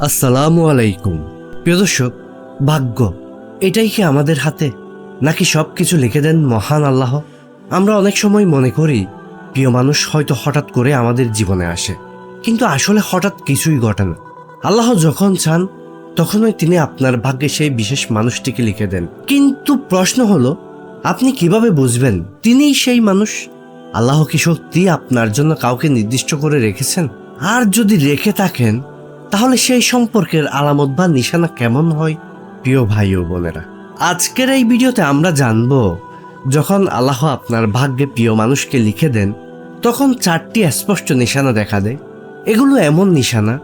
আসসালামু আলাইকুম। প্রিয় দর্শক, ভাগ্য, এটাই কি আমাদের হাতে? নাকি সব কিছু লিখে দেন মহান আল্লাহ? আমরা অনেক সময় মনে করি, প্রিয় মানুষ হয়তো হঠাৎ করে আমাদের জীবনে আসে। কিন্তু আসলে হঠাৎ কিছুই ঘটে না। আল্লাহ যখন চান, তখনই তিনি আপনার ভাগ্যে সেই বিশেষ মানুষটিকে লিখে দেন। কিন্তু প্রশ্ন হলো, আপনি কীভাবে বুঝবেন তিনিই সেই মানুষ? আল্লাহ কি সত্যি আপনার জন্য কাউকে নির্দিষ্ট করে রেখেছেন? আর যদি রেখে থাকেন তাহলে সেই সম্পর্কের আলামত বা নিশানা কেমন হয়? প্রিয় ভাই ও বোনেরা, আজকের এই ভিডিওতে আমরা জানব, যখন আল্লাহ আপনার ভাগ্যে প্রিয় মানুষকে লিখে দেন, তখন চারটি স্পষ্ট নিশানা দেখা দেয়। এগুলো এমন নিশানা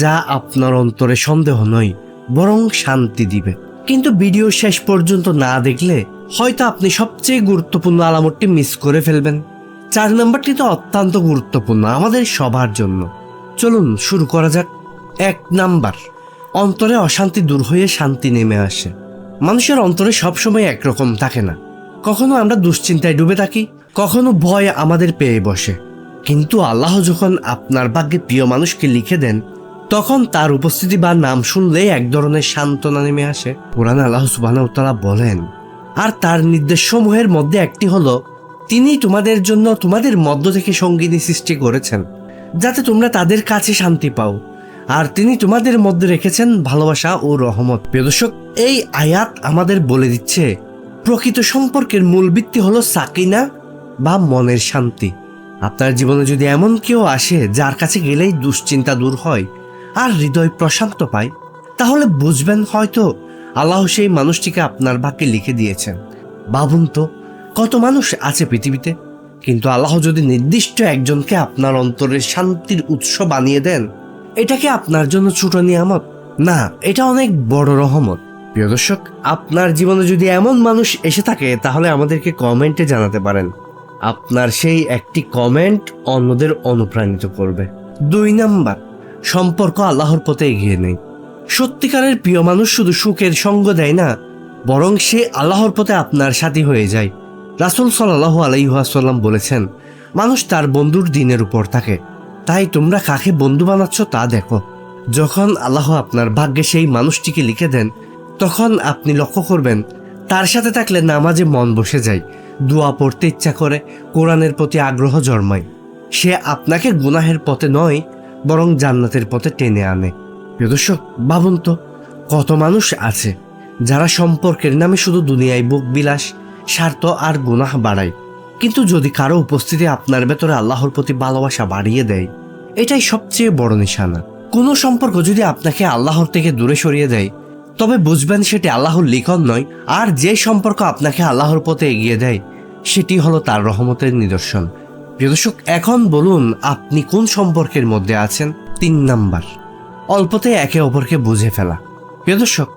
যা আপনার অন্তরে সন্দেহ নয়, বরং শান্তি দিবে। কিন্তু ভিডিও শেষ পর্যন্ত না দেখলে হয়তো আপনি সবচেয়ে গুরুত্বপূর্ণ আলামতটি মিস করে ফেলবেন। চার নম্বরটি তো অত্যন্ত গুরুত্বপূর্ণ আমাদের সবার জন্য। চলুন শুরু করা যাক। এক নাম্বার, অন্তরে অশান্তি দূর হয়ে শান্তি নেমে আসে। মানুষের অন্তরে সবসময় একরকম থাকে না। কখনো আমরা দুশ্চিন্তায় ডুবে থাকি, কখনো ভয় আমাদের পেয়ে বসে। কিন্তু আল্লাহ যখন আপনার ভাগ্যে প্রিয় মানুষকে লিখে দেন, তখন তার উপস্থিতি বা নাম শুনলেই এক ধরনের সান্ত্বনা নেমে আসে। কোরআন আল্লাহ সুবাহ বলেন, আর তার নির্দেশসমূহের মধ্যে একটি হলো, তিনি তোমাদের জন্য তোমাদের মধ্য থেকে সঙ্গিনী সৃষ্টি করেছেন, যাতে তোমরা তাদের কাছে শান্তি পাও। আর তিনি তোমাদের মধ্যে রেখেছেন ভালোবাসা ও রহমত। প্রিয় দর্শক, এই আয়াত আমাদের বলে দিচ্ছে, প্রকৃত সম্পর্কের মূল ভিত্তি হলো সাকিনা বা মনের শান্তি। আপনার জীবনে যদি এমন কেউ আসে যার কাছে গেলেই দুশ্চিন্তা দূর হয় আর হৃদয় প্রশান্ত পায়, তাহলে বুঝবেন হয়তো আল্লাহ সেই মানুষটিকে আপনার ভাগ্যে লিখে দিয়েছেন। ভাবুন তো, কত মানুষ আছে পৃথিবীতে, কিন্তু আল্লাহ যদি নির্দিষ্ট একজনকে আপনার অন্তরের শান্তির উৎস বানিয়ে দেন এটা কি আপনার জন্য ছোট নিয়ামত? না, এটা অনেক বড় রহমত। প্রিয় দর্শক, আপনার জীবনে যদি এমন মানুষ এসে থাকে, তাহলে আমাদেরকে কমেন্টে জানাতে পারেন। আপনার সেই একটি কমেন্ট অন্যদের অনুপ্রাণিত করবে। দুই নাম্বার, সম্পর্ক আল্লাহর পথে এগিয়ে নেই। সত্যিকারের প্রিয় মানুষ শুধু সুখের সঙ্গ দেয় না, বরং সে আল্লাহর পথে আপনার সাথী হয়ে যায়। রাসুল সাল্লাহ আলাইহাসাল্লাম বলেছেন, মানুষ তার বন্ধুর দিনের উপর থাকে। তাই তোমরা কাকে বন্ধু বানাচ্ছ তা দেখো। যখন আল্লাহ আপনার ভাগ্যে সেই মানুষটিকে লিখে দেন, তখন আপনি লক্ষ্য করবেন, তার সাথে থাকলে নামাজে মন বসে যায়, দোয়া পড়তে ইচ্ছা করে, কোরআনের প্রতি আগ্রহ জন্মায়। সে আপনাকে গুনাহের পথে নয়, বরং জান্নাতের পথে টেনে আনে। প্রিয় দর্শক, ভাবুন তো, কত মানুষ আছে, যারা সম্পর্কের নামে শুধু দুনিয়ায় বুক বিলাস, স্বার্থ আর গুনাহ বাড়ায়। কিন্তু যদি কারও উপস্থিতি আপনার ভেতরে আল্লাহর প্রতি ভালোবাসা বাড়িয়ে দেয়, এটাই সবচেয়ে বড় নিশানা। কোনো সম্পর্ক যদি আপনাকে আল্লাহর থেকে দূরে সরিয়ে দেয়, তবে বুঝবেন সেটি আল্লাহর লিখন নয়, আর যে সম্পর্ক আপনাকে আল্লাহর পথে এগিয়ে দেয়, সেটি হলো তার রহমতের নিদর্শন। প্রিয়দর্শক এখন বলুন আপনি কোন সম্পর্কের মধ্যে আছেন? তিন নাম্বার। অল্পতে একে অপরকে বুঝে ফেলা। প্রিয়দর্শক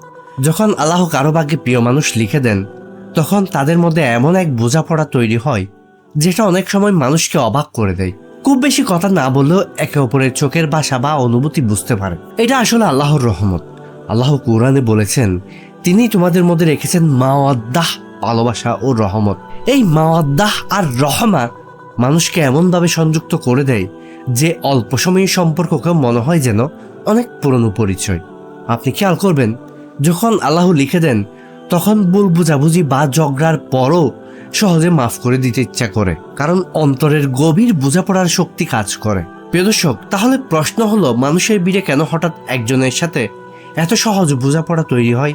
যখন আল্লাহ কারও ভাগ্যে প্রিয় মানুষ লিখে দেন তখন তাদের মধ্যে এমন এক বোঝাপড়া তৈরি হয়, যেটা অনেক সময় মানুষকে অবাক করে দেয়। খুব বেশি কথা না বললেও একে অপরের চোখের বাসা বা অনুভূতি বুঝতে পারে। এটা আসলে আল্লাহর রহমত। আল্লাহ কোরআনে বলেছেন, তিনি তোমাদের মধ্যে রেখেছেন মাওয়াদ্দাহ, ভালোবাসা ও রহমত। এই মাওয়াদ্দাহ আর রহমা মানুষকে এমনভাবে সংযুক্ত করে দেয়, যে অল্প সময়ের সম্পর্ককে মনে হয় যেন অনেক পুরনো পরিচয়। আপনি খেয়াল করবেন, যখন আল্লাহ লিখে দেন তখন ভুল বুঝাবুঝি বা ঝগড়ার পরও সহজে মাফ করে দিতে ইচ্ছা করে, কারণ অন্তরের গভীর বোঝাপড়ার শক্তি কাজ করে। প্রিয় দর্শক, তাহলে প্রশ্ন হলো, মানুষের বীরে কেন হঠাৎ একজনের সাথে এত সহজ বোঝাপড়া তৈরি হয়?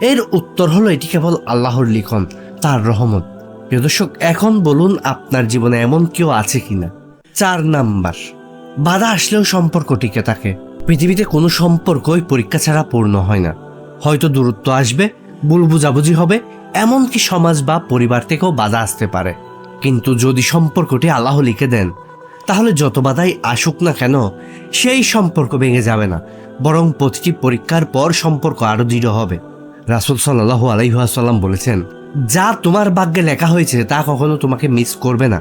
এর উত্তর হলো, এটি কেবল আল্লাহর লিখন, তার রহমত। প্রিয় দর্শক, এখন বলুন, আপনার জীবনে এমন কেউ আছে কিনা? চার নাম্বার, বাধা আসলেও সম্পর্ক টিকে থাকে। পৃথিবীতে কোনো সম্পর্কই পরীক্ষা ছাড়া পূর্ণ হয় না। হয়তো দূরত্ব আসবে ভুল বুঝাবুঝি হবে, এমনকি সমাজ বা পরিবার থেকেও বাধা আসতে পারে। কিন্তু যদি সম্পর্কটি আল্লাহ লিখে দেন, তাহলে যত বাধাই আসুক না কেন, সেই সম্পর্ক ভেঙে যাবে না, বরং প্রতিটি পরীক্ষার পর সম্পর্ক আরও দৃঢ় হবে। রাসুল সাল্লাহ আলাইহাসাল্লাম বলেছেন, যা তোমার ভাগ্যে লেখা হয়েছে, তা কখনো তোমাকে মিস করবে না।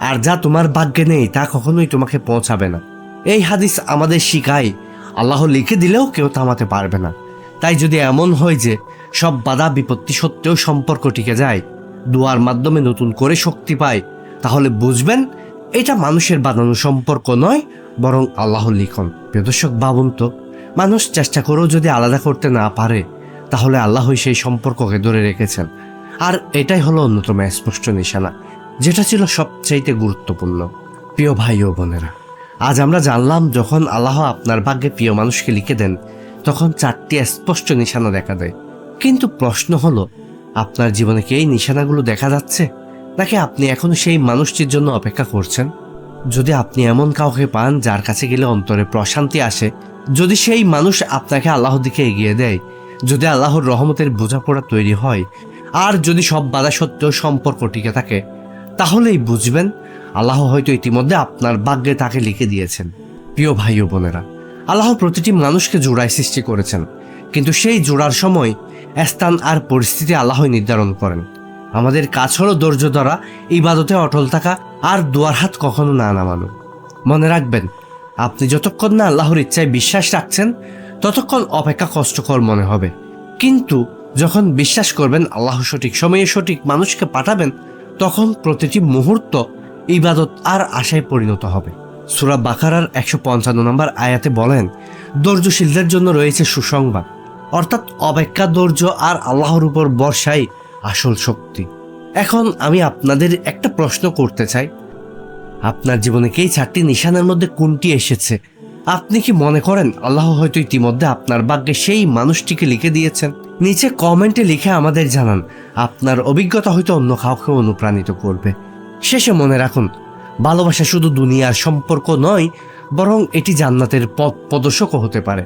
আর যা তোমার ভাগ্যে নেই, তা কখনোই তোমাকে পৌঁছাবে না। এই হাদিস আমাদের শিখায়, আল্লাহ লিখে দিলেও কেউ থামাতে পারবে না। তাই যদি এমন হয় যে সব বাধা বিপত্তি সত্ত্বেও সম্পর্ক টিকে যায়। দুয়ার মাধ্যমে নতুন করে শক্তি পায়। তাহলে বুঝবেন, এটা মানুষের বানানো সম্পর্ক নয়, বরং আল্লাহর লিখন। প্রিয় দর্শক, ভাবুন তো, মানুষ চেষ্টা করেও যদি আলাদা করতে না পারে, তাহলে আল্লাহই সেই সম্পর্ককে ধরে রেখেছেন। আর এটাই হলো অন্যতম স্পষ্ট নিশানা, যেটা ছিল সবচাইতে গুরুত্বপূর্ণ। প্রিয় ভাই ও বোনেরা, আজ আমরা জানলাম, যখন আল্লাহ আপনার ভাগ্যে প্রিয় মানুষকে লিখে দেন, তখন চারটি স্পষ্ট নিশানা দেখা দেয়। কিন্তু প্রশ্ন হলো, আপনার জীবনে কি এই নিশানাগুলো দেখা যাচ্ছে? নাকি আপনি এখনও সেই মানুষটির জন্য অপেক্ষা করছেন? যদি আপনি এমন কাউকে পান যার কাছে গেলে অন্তরে প্রশান্তি আসে, যদি সেই মানুষ আপনাকে আল্লাহর দিকে এগিয়ে দেয়, যদি আল্লাহর রহমতের বোঝাপড়া তৈরি হয়, আর যদি সব বাধা সত্ত্বেও সম্পর্ক টিকে থাকে, তাহলেই বুঝবেন আল্লাহ হয়তো ইতিমধ্যে আপনার ভাগ্যে তাকে লিখে দিয়েছেন। প্রিয় ভাই ও বোনেরা, আল্লাহ প্রতিটি মানুষকে জোড়ায় সৃষ্টি করেছেন। কিন্তু সেই জোড়ার সময় স্থান আর পরিস্থিতি আল্লাহই নির্ধারণ করেন। আমাদের কাজ হলো ধৈর্য ধরা, ইবাদতে অটল থাকা আর দুয়ার হাত কখনো না নামানো। মনে রাখবেন, আপনি যতক্ষণ না আল্লাহর ইচ্ছায় বিশ্বাস রাখছেন, ততক্ষণ অপেক্ষা কষ্টকর মনে হবে। কিন্তু যখন বিশ্বাস করবেন আল্লাহ সঠিক সময়ে সঠিক মানুষকে পাঠাবেন, তখন প্রতিটি মুহূর্ত ইবাদত আর আশায় পরিণত হবে। সুরা বাকারার একশো পঞ্চান্ন নম্বর আয়াতে বলেন, ধৈর্যশীলদের জন্য রয়েছে সুসংবাদ। অর্থাৎ অপেক্ষা ধৈর্য আর আল্লাহর উপর বর্ষাই আসল শক্তি। এখন আমি আপনাদের একটা প্রশ্ন করতে চাই। আপনার জীবনে কি চারটি নিশানার মধ্যে কোনটি এসেছে? আপনি কি মনে করেন আল্লাহ হয়তো ইতিমধ্যে আপনার ভাগ্যে সেই মানুষটিকে লিখে দিয়েছেন? নিচে কমেন্টে লিখে আমাদের জানান। আপনার অভিজ্ঞতা হয়তো অন্য কাউকে অনুপ্রাণিত করবে। শেষে মনে রাখুন, ভালোবাসা শুধু দুনিয়ার সম্পর্ক নয়, বরং এটি জান্নাতের পথ প্রদর্শকও হতে পারে।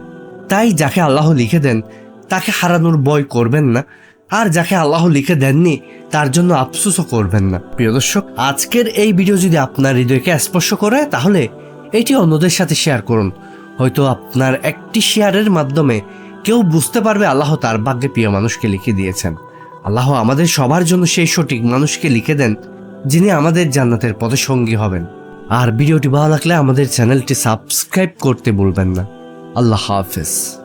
তাই যাকে আল্লাহ লিখে দেন, তাকে হারানোর বয় করবেন না। আর যাকে আল্লাহ লিখে দেননি, তার জন্য আফসোসও করবেন না। প্রিয় দর্শক, আজকের এই ভিডিও যদি আপনার হৃদয়কে স্পর্শ করে, তাহলে এটি অন্যদের সাথে শেয়ার করুন। হয়তো আপনার একটি শেয়ারের মাধ্যমে কেউ বুঝতে পারবে আল্লাহ তার ভাগ্যে প্রিয় মানুষকে লিখে দিয়েছেন। আল্লাহ আমাদের সবার জন্য সেই সঠিক মানুষকে লিখে দেন, যিনি আমাদের জান্নাতের পথে সঙ্গী হবেন। আর ভিডিওটি ভালো লাগলে আমাদের চ্যানেলটি সাবস্ক্রাইব করতে ভুলবেন না। আল্লাহ হাফেজ